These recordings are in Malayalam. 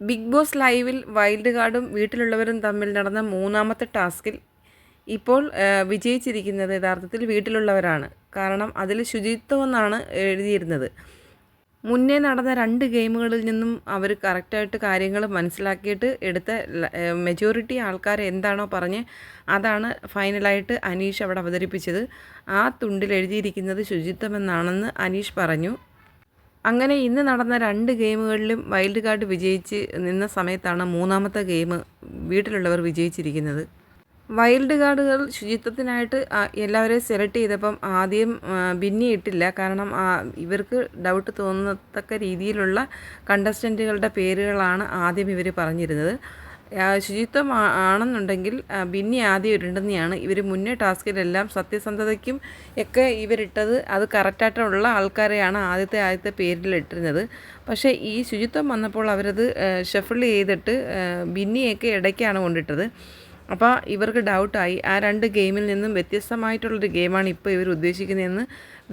ബിഗ് ബോസ് ലൈവിൽ വൈൽഡ് കാർഡും വീട്ടിലുള്ളവരും തമ്മിൽ നടന്ന മൂന്നാമത്തെ ടാസ്കിൽ ഇപ്പോൾ വിജയിച്ചിരിക്കുന്നത് യഥാർത്ഥത്തിൽ വീട്ടിലുള്ളവരാണ്. കാരണം അതിൽ ശുചിത്വം എന്നാണ് എഴുതിയിരുന്നത്. മുന്നേ നടന്ന രണ്ട് ഗെയിമുകളിൽ നിന്നും അവർ കറക്റ്റായിട്ട് കാര്യങ്ങൾ മനസ്സിലാക്കിയിട്ട് എടുത്ത മെജോറിറ്റി ആൾക്കാർ എന്താണോ പറഞ്ഞ് അതാണ് ഫൈനലായിട്ട് അനീഷ് അവിടെ അവതരിപ്പിച്ചത്. ആ തുണ്ടിൽ എഴുതിയിരിക്കുന്നത് ശുചിത്വമെന്നാണെന്ന് അനീഷ് പറഞ്ഞു. അങ്ങനെ ഇന്ന് നടന്ന രണ്ട് ഗെയിമുകളിലും വൈൽഡ് കാർഡ് വിജയിച്ച് നിന്ന സമയത്താണ് മൂന്നാമത്തെ ഗെയിം വീട്ടിലുള്ളവർ വിജയിച്ചിരിക്കുന്നത്. വൈൽഡ് കാർഡുകൾ ശുചിത്വത്തിനായിട്ട് എല്ലാവരെയും സെലക്ട് ചെയ്തപ്പം ആദ്യം ബിന്നി ഇട്ടില്ല കാരണം ഇവർക്ക് ഡൗട്ട് തോന്നത്തക്ക രീതിയിലുള്ള കണ്ടസ്റ്റന്റുകളുടെ പേരുകളാണ് ആദ്യം ഇവർ പറഞ്ഞിരുന്നത്. ശുചിത്വം ആണെന്നുണ്ടെങ്കിൽ ബിന്നി ആദ്യം ഇരുണ്ടെന്നെയാണ് ഇവർ മുന്നേ ടാസ്കിലെല്ലാം സത്യസന്ധതയ്ക്കും ഒക്കെ ഇവരിട്ടത് അത് കറക്റ്റായിട്ടുള്ള ആൾക്കാരെയാണ് ആദ്യത്തെ ആദ്യത്തെ പേരിൽ ഇട്ടിരുന്നത് പക്ഷേ ഈ ശുചിത്വം വന്നപ്പോൾ അവരത് ഷഫിൾ ചെയ്തിട്ട് ബിന്നിയൊക്കെ ഇടയ്ക്കാണ് കൊണ്ടിട്ടത്. അപ്പോൾ ഇവർക്ക് ഡൗട്ടായി. ആ രണ്ട് ഗെയിമിൽ നിന്നും വ്യത്യസ്തമായിട്ടുള്ളൊരു ഗെയിമാണ് ഇപ്പോൾ ഇവർ ഉദ്ദേശിക്കുന്നതെന്ന്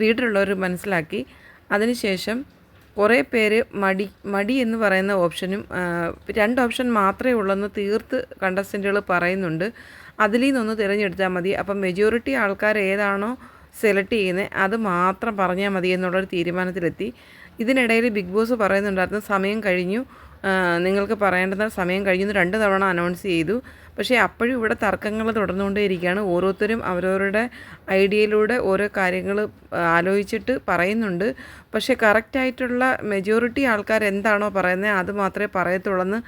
വീട്ടിലുള്ളവർ മനസ്സിലാക്കി. അതിനുശേഷം കുറേ പേര് മടി മടി എന്ന് പറയുന്ന ഓപ്ഷനും രണ്ട് ഓപ്ഷൻ മാത്രമേ ഉള്ളെന്ന് തീർത്ത് കണ്ടസ്റ്റന്റുകൾ പറയുന്നുണ്ട്. അതിൽ നിന്നൊന്ന് തിരഞ്ഞെടുത്താൽ മതി. അപ്പം മെജോറിറ്റി ആൾക്കാർ ഏതാണോ സെലക്ട് ചെയ്യുന്നത് അത് മാത്രം പറഞ്ഞാൽ മതി എന്നുള്ളൊരു തീരുമാനത്തിലെത്തി. ഇതിനിടയിൽ ബിഗ് ബോസ് പറയുന്നുണ്ടായിരുന്നു സമയം കഴിഞ്ഞു. നിങ്ങൾക്ക് പറയേണ്ടുന്ന സമയം കഴിഞ്ഞു രണ്ട് തവണ അനൗൺസ് ചെയ്തു. പക്ഷേ അപ്പോഴും ഇവിടെ തർക്കങ്ങൾ തുടർന്നുകൊണ്ടേയിരിക്കുകയാണ്. ഓരോരുത്തരും അവരവരുടെ ഐഡിയയിലൂടെ ഓരോ കാര്യങ്ങൾ ആലോചിച്ചിട്ട് പറയുന്നുണ്ട്. പക്ഷേ കറക്റ്റായിട്ടുള്ള മെജോറിറ്റി ആൾക്കാർ എന്താണോ പറയുന്നത് അത് മാത്രമേ പറയത്തുള്ളെന്ന്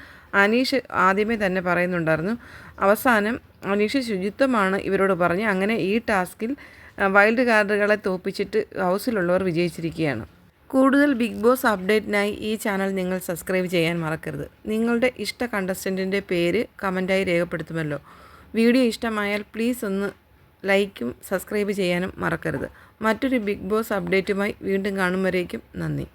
അനീഷ് ആദ്യമേ തന്നെ പറയുന്നുണ്ടായിരുന്നു. അവസാനം അനീഷ് ശുചിത്വമാണ് ഇവരോട് പറഞ്ഞ് അങ്ങനെ ഈ ടാസ്കിൽ വൈൽഡ് കാർഡുകളെ തോപ്പിച്ചിട്ട് ഹൗസിലുള്ളവർ വിജയിച്ചിരിക്കുകയാണ്. കൂടുതൽ ബിഗ് ബോസ് അപ്ഡേറ്റിനായി ഈ ചാനൽ നിങ്ങൾ സബ്സ്ക്രൈബ് ചെയ്യാൻ മറക്കരുത്. നിങ്ങളുടെ ഇഷ്ട കണ്ടസ്റ്റന്റിന്റെ പേര് കമന്റായി രേഖപ്പെടുത്തുമല്ലോ. വീഡിയോ ഇഷ്ടമായാൽ പ്ലീസ് ഒന്ന് ലൈക്കും സബ്സ്ക്രൈബ് ചെയ്യാനും മറക്കരുത്. മറ്റൊരു ബിഗ് ബോസ് അപ്ഡേറ്റുമായി വീണ്ടും കാണും നന്ദി.